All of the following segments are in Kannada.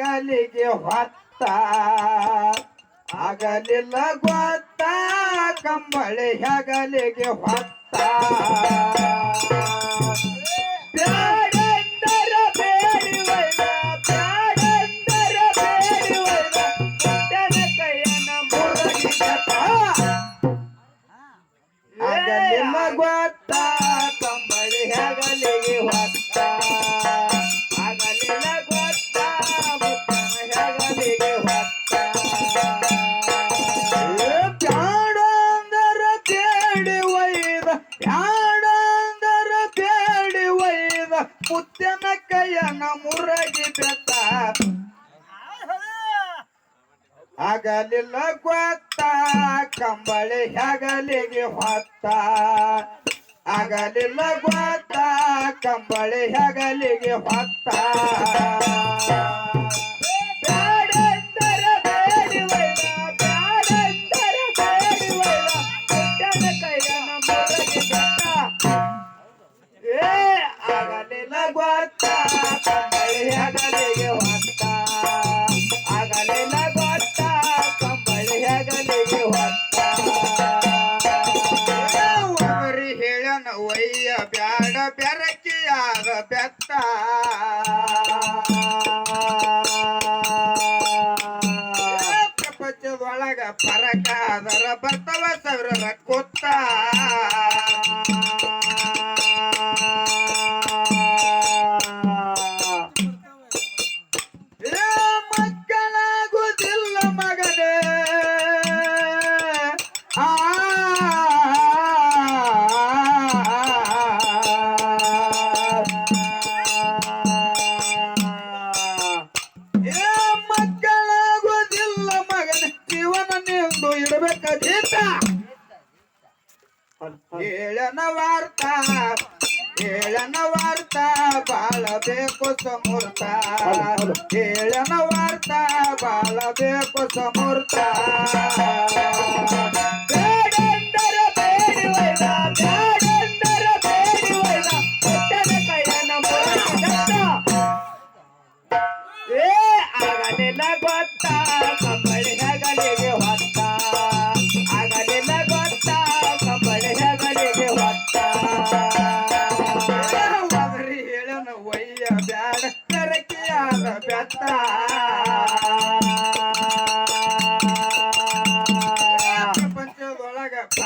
ಹಗಲಿಗೆ ಹೊತ್ತ ಆಗಲಿಲ್ಲ ಗೊತ್ತ ಕಂಬಳಿ ಹಗಲಿಗೆ ಹೊತ್ತ. ಕಂಬಳಿ ಹಗಲಿಗೆ ಹೊತ್ತ. ಅಗಲಿಲ್ಲ ಗೊತ್ತ ಕಂಬಳಿ ಹಗಲಿಗೆ ಹೊತ್ತ. ಏ ಬೇಡಿ ಒಯ್ದ, ಹೇಳನ ವಾರ್ತ ಹೇಳನ ವಾರ್ತ ಬಾಳಬೇಕು ಸಮೂರ್ತ. ಹೇಳನ ವಾರ್ತ ಬಾಳಬೇಕು ಸಮೂರ್ತ.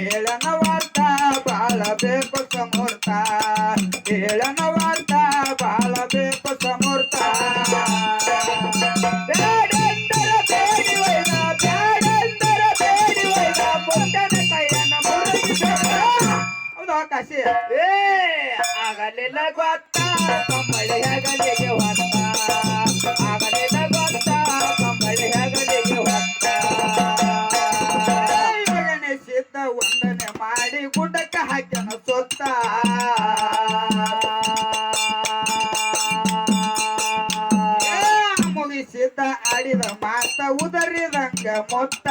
ಹೇಳನ ವಾರ್ತ ಬಾಳಬೇಕು ಸಮೂರ್ತ. ಹೇಳನ ವಾರ್ತ ಸಮೂರ್ತ. ಪುಟ್ಟನ ಕೈಯನ್ನ ಮುರಿಗಿದತ್ತ. ಹೌದು ಆಕಾಶಿ. ಏ, ಆಗಲಿಲ್ಲ ಗೊತ್ತ ಕಂಬಳಿ ಹಗಲಿಗೆ ಹೊತ್ತ. ಆಗಲಿಲ್ಲ ಹಾಕ್ಯನ ಸೊತ್ತ ಮುಗಿಸಿದ್ದ ಆಡಿದ ಮಾತ ಉದರಿದಂಗ ಮೊತ್ತ.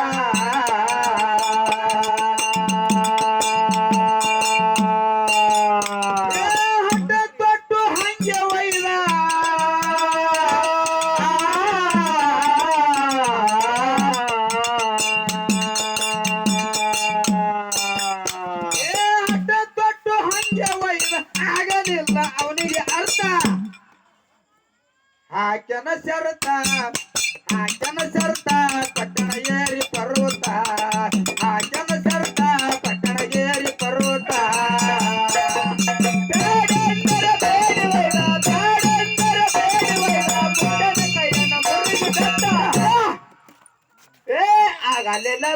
ಶರತ. ಹಾಕ್ಯನ ಶರತ ಹಾಕ್ಯನ ಏರಿ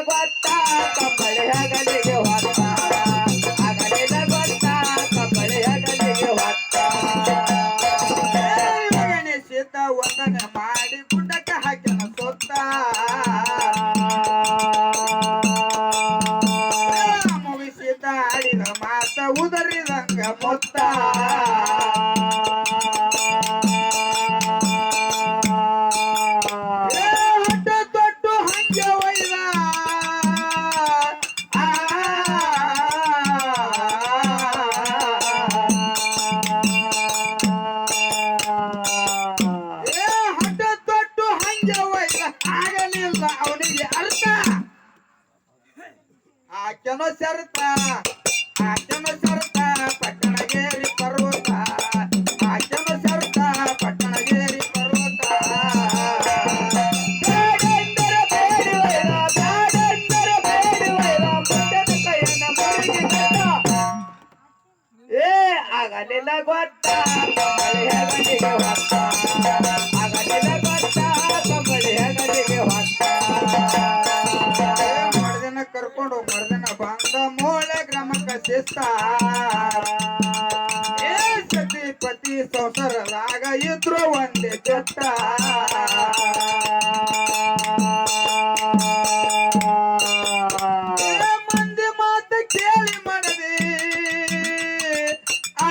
ಗೊತ್ತ ಕಂಬಳಿ ಹಗಲಿಗೆ. ಏ ಸತಿಪತಿ ಸಂಸಾರದಾಗ ಇದ್ರು ಒಂದೇ ಜಟ್ಟ ಮಂದಿ ಮಾತು ಕೇಳಿ ಮನದಿ ಆ.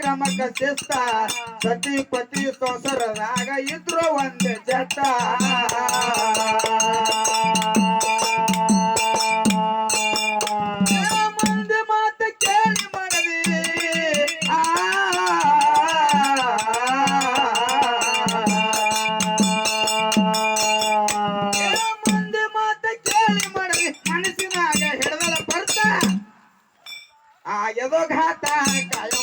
ಗ್ರಾಮಕ್ಕ ಶಿಸ್ತ. ಸತಿ ಪತಿ ಸೊಸರದಾಗ ಇದ್ರು ಒಂದು ಜಟ್ಟ ಮಂದಿ ಕೇಳಿ ಆ ಮಂದಿ ಕೇಳಿ ಬರ್ತಾ. ಆ ಘಾತ ಕಾಯ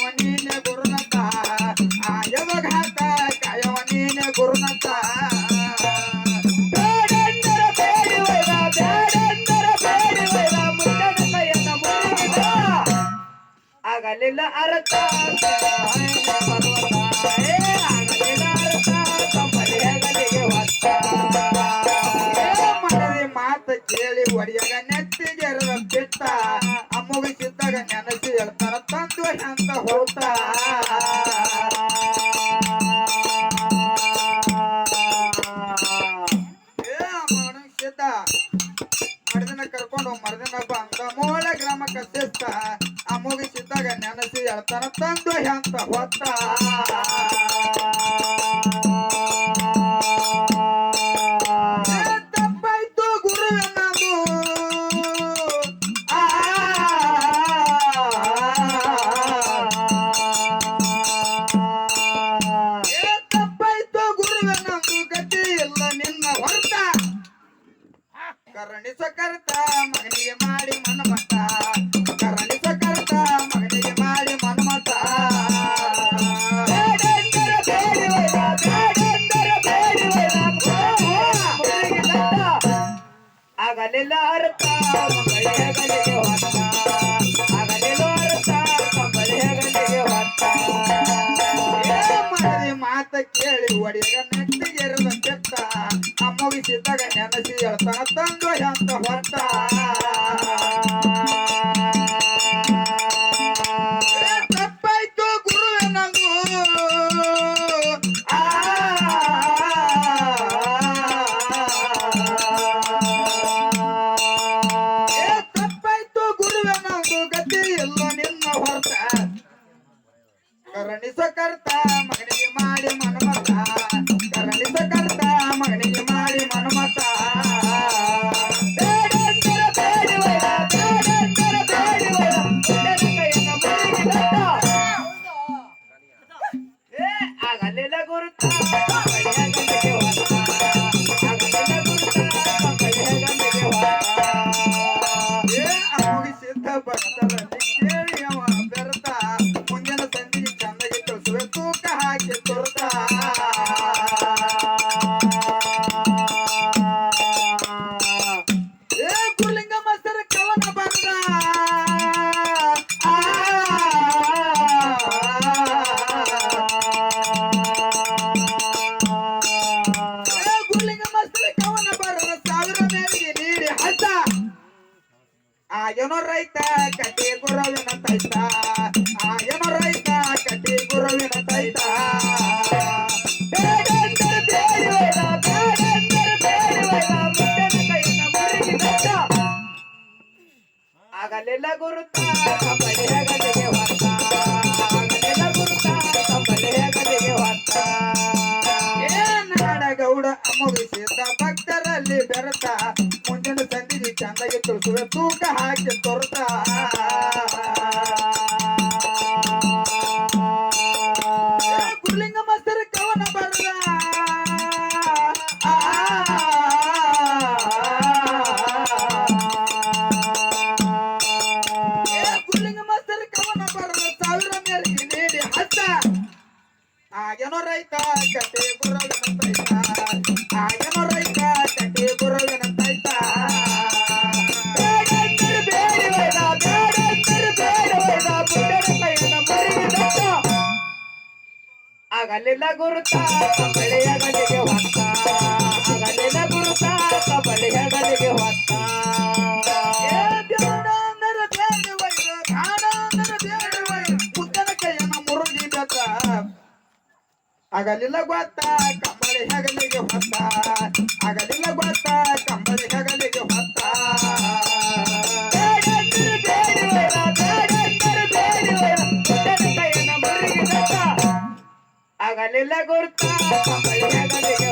அறத்தாங்க. ನೆನಸಿ ಹೇಳ್ತಾರ ತಂದು ಹೆಂತ ಹೊತ್ತ ಕರುಣಿಸ ಕರ್ತ ಮಗನಿಗೆ ಮಾಡಿ ಮನಮಟ್ಟ ಮಾತ ಕೇಳಿ ಒಡೆಯ ನೆಟ್ಟಿಗೆರದ ಕೆತ್ತ. ಅಮ್ಮವಿಸಿದಾಗ ನೆನಸಿ ಹೇಳ್ತಾನ ತಂದು ಅಂತ ಹೊರಟ. ತಪ್ಪಾಯ್ತು ಗುರುವೆ ಗತಿ ವರ್ಣಿಸೋ ಕರ್ತ ಮಗನಿಗೆ ಮಾಡಿ ಮನವ ಆಗಲಿಲ್ಲ ಗುರುತ ಕಂಬಳಿಯ ಗದಿಗೆ ಹೊತ್ತ ಆಗಲಿಲ್ಲ ಗುರುತ ಕಂಬಳಿಯ ಗದಿಗೆ ಹೊತ್ತ ಏನಾಡ ಗೌಡ ಮುಗಿಸಿದ ಭಕ್ತರಲ್ಲಿ ಬೆರತ ಮುಂದಿನ ಸಂದಿಗೆ ಚಂದಾಗಿ ತುಳಿಸುವೆ ತೂಕ ಹಾಕಿ ತೊರತ. ಆಗಲಿಲ್ಲ ಗುರುತ ಕಂಬಳಿಯ ಗದಿಗೆ ಹೊತ್ತ. ಆಗಲಿಲ್ಲ ಗುರುತ ಕಂಬಳಿಯ ಗದಿಗೆ ಹೊತ್ತ. ಏ ಬ್ಯಾಡ ಅಂದರ ಬೇಡವಯ್ಯ, ಬ್ಯಾಡ ಅಂದರ ಬೇಡವಯ್ಯ, ಮುದ್ದನ ಕೈಯನ್ನ ಮುರುಗಿ ಬೆತ್ತ. ಆಗಲಿಲ್ಲ ಗೊತ್ತ ಕಂಬಳಿ ಹೆಗಲಿಗೆ ಹೊತ್ತ. ಆಗಲಿಲ್ಲ ಗೊತ್ತ ಕಂಬಳಿ ಹೆಗಲಿಗೆ ಹೊತ್ತ. ಆಗಲಿಲ್ಲ ಗುರುತ ಕಂಬಳಿಯ ಗದಿಗೆ